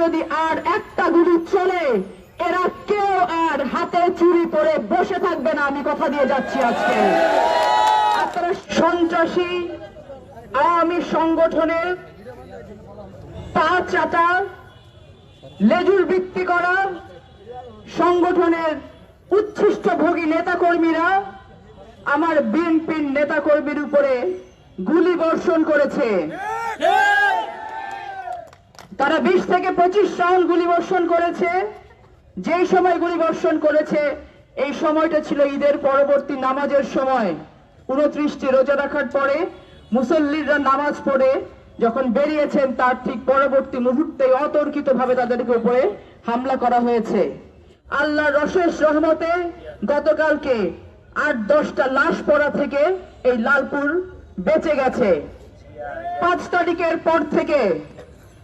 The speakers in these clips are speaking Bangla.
যদি আর একটা গুলি চলে, এরা কেউ আর হাতে চুরি পরে বসে থাকবে না। আমি কথা দিয়ে যাচ্ছি আজকে। আপনারা সন্ত্রাসী, আওয়ামী সংগঠনের পা চাটা লেজুর বৃত্তি করা সংগঠনের উচ্ছিষ্ট ভোগী নেতাকর্মীরা আমার বিএনপির নেতাকর্মীর উপরে গুলি বর্ষণ করেছে। তারা বিশ থেকে পঁচিশ রাউন্ড গুলি বর্ষণ করেছে। যেই সময় গুলি বর্ষণ করেছে, এই সময়টা ছিল ঈদের পরবর্তী নামাজের সময়। উনত্রিশটি রোজা রাখার পরে মুসল্লিরা নামাজ পড়ে, যখন বেরিয়েছেন তার ঠিক পরবর্তী মুহূর্তে অতর্কিত ভাবে তাদেরকে উপরে হামলা করা হয়েছে। আল্লাহ রশেষ রহমতে গতকালকে আট দশটা লাশ পড়া থেকে এই লালপুর বেঁচে গেছে। পাঁচ তারিখের পর থেকে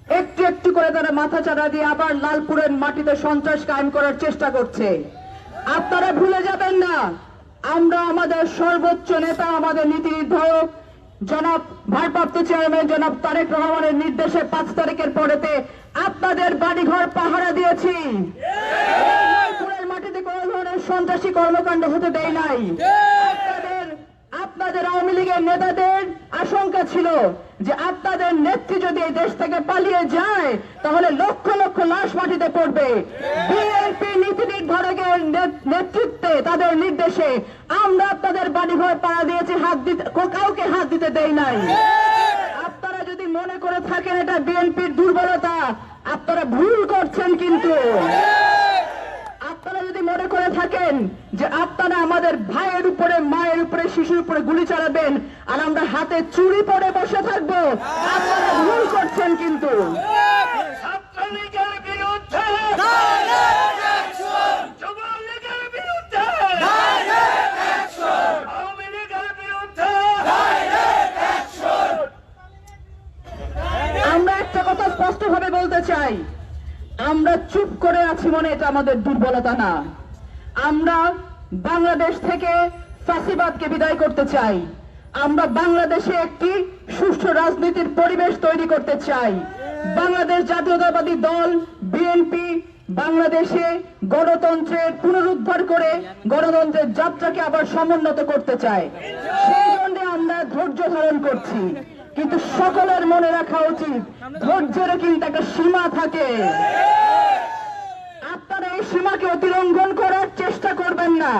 একটু একটু করে তারা মাথা চাড়া দিয়ে আবার লালপুরের মাটিতে সন্ত্রাস কায়েম করার চেষ্টা করছে। আপনারা ভুলে যাবেন না আমরা আমাদের সর্বোচ্চ নেতা আমাদের নীতি নির্ধারক জনাব ভারপ্রাপ্ত চেয়ারম্যান জনাব তারেক রহমানের নির্দেশে পাঁচ তারিখের পরেতে আপনাদের বাড়িঘর পাহারা দিয়েছি। মাটিতে কোনো ধরনের সন্ত্রাসী কর্মকাণ্ড হতে দেয় নাই। আপনাদের আওয়ামী লীগের নেতাদের আশঙ্কা ছিল যে আপনাদের নেত্রী যদি এই দেশ থেকে পালিয়ে যায়, তাহলে লক্ষ লক্ষ লাশ মাটিতে পড়বে। বিএনপি নীতি নির্ধারকের নেতৃত্বে তাদের নির্দেশে আমরা আপনাদের বাড়িঘর পাড়া দিয়েছি, হাত দিতে কাউকে হাত দিতে দেই নাই। আপনারা যদি মনে করে থাকেন এটা বিএনপির দুর্বলতা, আপনারা ভুল করছেন কিন্তু। মনে করে থাকেন যে আপনারা আমাদের ভাইয়ের উপরে মায়ের উপরে শিশুর উপরে গুলি চালাবেন আর আমরা হাতে চুরি পরে বসে থাকব। আপনারা ভুল করছেন কিন্তু। ছাত্রলীগের বিরুদ্ধে যুবলীগের বিরুদ্ধে আওয়ামী লীগের বিরুদ্ধে আমরা একটা কথা স্পষ্ট ভাবে বলতে চাই। আমরা চুপ করে আছি মনে এটা আমাদের দুর্বলতা না। আমরা বাংলাদেশ থেকে ফাঁসিবাদকে বিদায় করতে চাই। আমরা বাংলাদেশে একটি সুষ্ঠু রাজনীতির পরিবেশ তৈরি করতে চাই। বাংলাদেশ জাতীয়তাবাদী দল, বিএনপি, বাংলাদেশে গণতন্ত্রের পুনরুদ্ধার করে গণতন্ত্রের যাত্রাকে আবার সমুন্নত করতে চায় সেই জন্য আমরা ধৈর্য ধারণ করছি। কিন্তু সকলের মনে রাখা উচিত ধৈর্যেরও কিন্তু একটা সীমা থাকে। সীমাকে অতিলঙ্ঘন করার চেষ্টা করবেন না।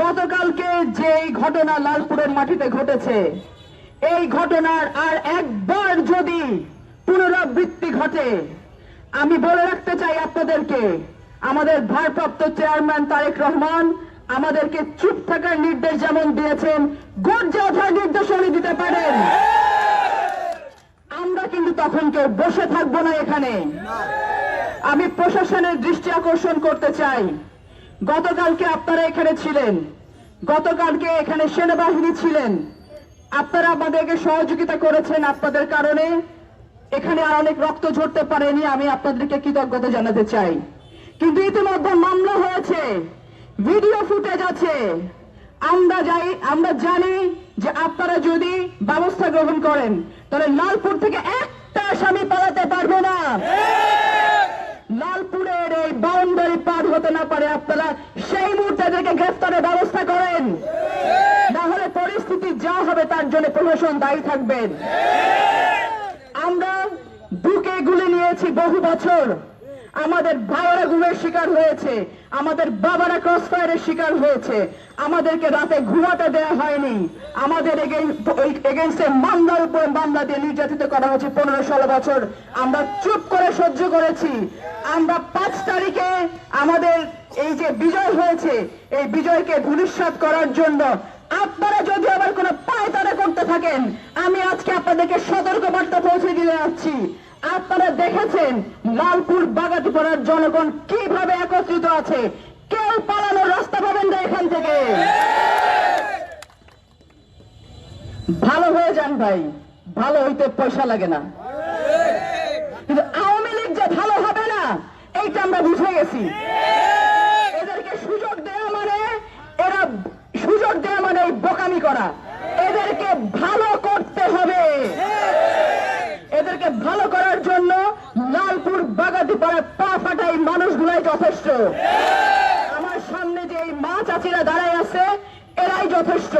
গতকালকে যে ঘটনা লালপুরের মাটিতে ঘটেছে, এই ঘটনার আর একবার যদি পুনরাবৃত্তি ঘটে, আমি বলে রাখতে চাই আপনাদেরকে, আমাদের ভারপ্রাপ্ত চেয়ারম্যান তারেক রহমান আমাদেরকে চুপ থাকার নির্দেশ যেমন দিয়েছেন, গর্জে ওঠার নির্দেশ দিতে পারেন। আমরা কিন্তু তখন কেউ বসে থাকব না এখানে। আমি প্রশাসনের দৃষ্টি আকর্ষণ করতে চাই। গতকালকে আপনারা এখানে ছিলেন। গতকালকে এখানে সেনাবাহিনী ছিলেন। আপনারা আমাদেরকে সহযোগিতা করেছেন আপনাদের কারণে। এখানে আর অনেক রক্ত ঝরতে পারেনি, আমি আপনাদেরকে কৃতজ্ঞতা জানাতে চাই। কিন্তু ইতিমধ্যে মামলা হয়েছে। ভিডিও ফুটেজ আছে। আমরা যাই, আমরা জানি যে আপনারা যদি ব্যবস্থা গ্রহণ করেন, তাহলে লালপুর থেকে একটা আসামি পালাতে পারবে না। লালপুরের এই বাউন্ডারি পার হতে না পারে আপনারা, সেই মুহূর্তে এদেরকে গ্রেফতারের ব্যবস্থা করেন। না হলে পরিস্থিতি যা হবে তার জন্য প্রশাসন দায়ী থাকবেন। আমরা বুকে গুলি নিয়েছি বহু বছর। আমাদের ভাইয়েরা গুমের শিকার হয়েছে। আমাদের বাবারা ক্রস ফায়ারের শিকার হয়েছে। আমাদেরকে রাতে ঘুমাতে দেওয়া হয়নি। আমাদের এগেনস্টে মামলার উপর দিয়ে নির্যাতিত করা হয়েছে পনেরো ষোলো বছর। আমরা চুপ করে সহ্য করেছি। আমরা পাঁচ তারিখে আমাদের এই যে বিজয় হয়েছে, এই বিজয়কে ধূলিসাৎ করার জন্য আপনারা যদি আবার কোনো পায়তারা করতে থাকেন, আমি আজকে আপনাদেরকে সতর্ক বার্তা পৌঁছে দিয়ে যাচ্ছি। আপনারা দেখেছেন লালপুর বাগাতিপাড়ার জনগণ কীভাবে একত্রিত আছে? কেউ পালানোর রাস্তা পাবেন না এখান থেকে। ভালো হয়ে যান ভাই, ভালো হইতে পয়সা লাগে না। কিন্তু আওয়ামী লীগ যে ভালো হবে না, এইটা আমরা বুঝে গেছি। এদেরকে সুযোগ দেওয়া মানে এরা সুযোগ দেওয়া মানে বোকামি করা এদেরকে ভালো করতে হবে এদেরকে ভালো করার জন্য লালপুর বাগাতি পরে পা ফাটা এই মানুষগুলাই যথেষ্ট। আমার সামনে যে এই মা চাচিরা দাঁড়ায় আছে, এরাই যথেষ্ট।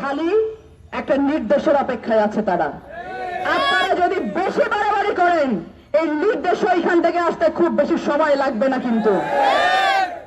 খালি একটা নির্দেশের অপেক্ষায় আছে তারা। আপনারা যদি বেশি বাড়াবাড়ি করেন, এই নির্দেশ এখান থেকে আসতে খুব বেশি সময় লাগবে না কিন্তু।